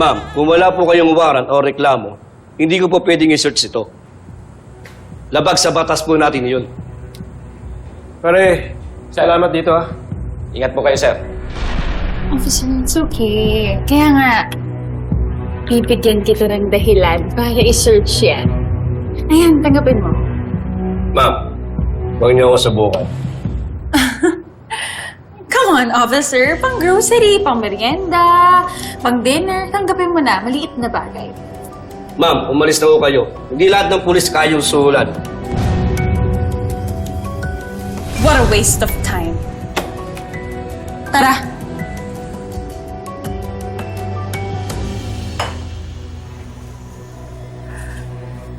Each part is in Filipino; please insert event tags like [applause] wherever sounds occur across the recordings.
Ma'am, kung wala po kayong warrant o reklamo, hindi ko po pwedeng i-search ito. Labag sa batas po natin yun. Pare, salamat dito ah. Ingat po kayo, sir. Officer, it's okay. Kaya nga, bibigyan kita ng dahilan para i-search yan. Ayan, tanggapin mo. Ma'am, huwag niyo ako subukan. [laughs] Come on, officer. Pang grocery, pang merienda, pang dinner. Tanggapin mo na. Maliit na bagay. Ma'am, umalis na po kayo. Hindi lahat ng pulis kayong sulan. What a waste of time. Tara.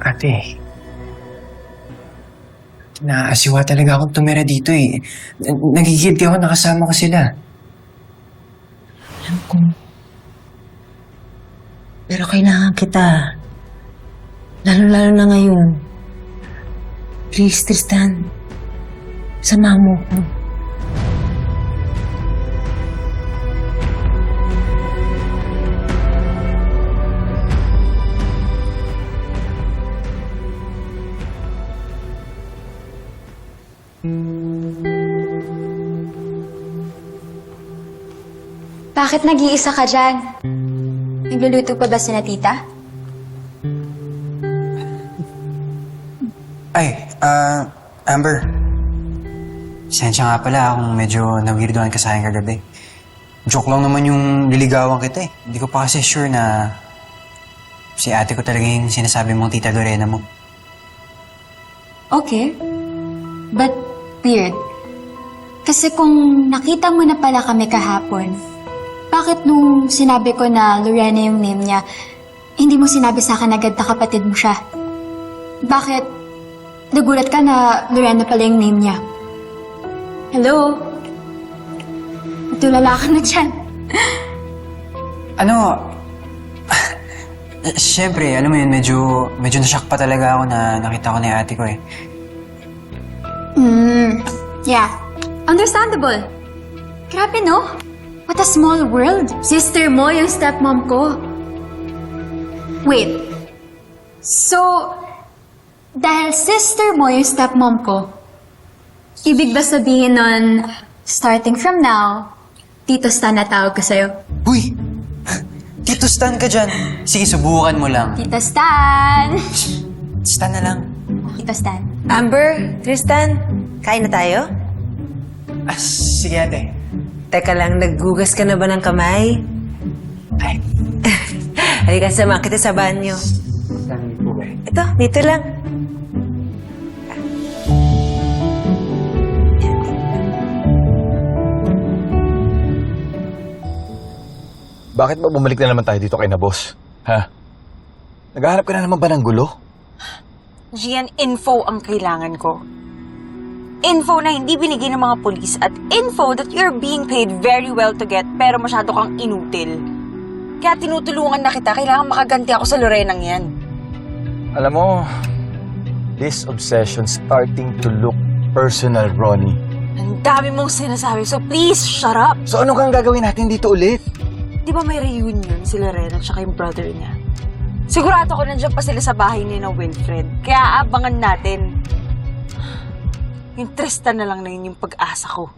Ate, naasiwa talaga akong tumira dito eh. Nagigilty ako nakasama ko sila. Alam ko. Kailangan kita. Lalo-lalo na ngayon. Please, Tristan. Sama mo ko. Bakit nag-iisa ka dyan? Nagluluto pa ba si na tita? Ay, ah, Amber. Sensya nga pala kung medyo nawirdoan ka sa akin kagabi. Joke lang naman yung liligawan kita eh. Hindi ko pa kasi sure na si ate ko talaga yung sinasabi mong tita Lorena mo. Okay. But weird. Kasi kung nakita mo na pala kami kahapon, bakit nung sinabi ko na Lorena yung name niya, hindi mo sinabi sa akin agad na kapatid mo siya? Bakit nagulat ka na Lorena pala yung name niya? Hello? Natulala ka na dyan. Ano? [laughs] Siyempre, alam mo yun, medyo, medyo nashock pa talaga ako na nakita ko na yung ate ko eh. Hmm, yeah. Understandable. Grabe, no? What a small world. Sister mo yung stepmom ko. Wait. So, dahil sister mo yung stepmom ko, ibig ba sabihin nun, starting from now, Tito Stan na tawag ko sa'yo? Uy! Tito Stan ka dyan. Sige, subukan mo lang. Tito Stan! Stan na lang. Tito Stan. Amber, Tristan, kain na tayo? Ah, sige ate. Teka lang, naggugas ka na ba ng kamay? Ay, [laughs] Halika, sama kita sa banyo. saan po ba? Ito, dito lang. Bakit ba bumalik na naman tayo dito kay na boss? Ha? Naghahanap ka na naman ba ng gulo? Gian, info ang kailangan ko. Info na hindi binigay ng mga polis at info that you're being paid very well to get pero masyado kang inutil. Kaya tinutulungan na kita, kailangan makaganti ako sa Lorenang yan. Alam mo, this obsession starting to look personal, Ronnie. Ang dami mong sinasabi, so please, shut up! So ano kang gagawin natin dito ulit? Di ba may reunion si Lorena at saka yung brother niya? Sigurado ko nandiyan pa sila sa bahay ni na Wilfred. Kaya abangan natin. Yung Tristan na lang na yun yung pag-asa ko.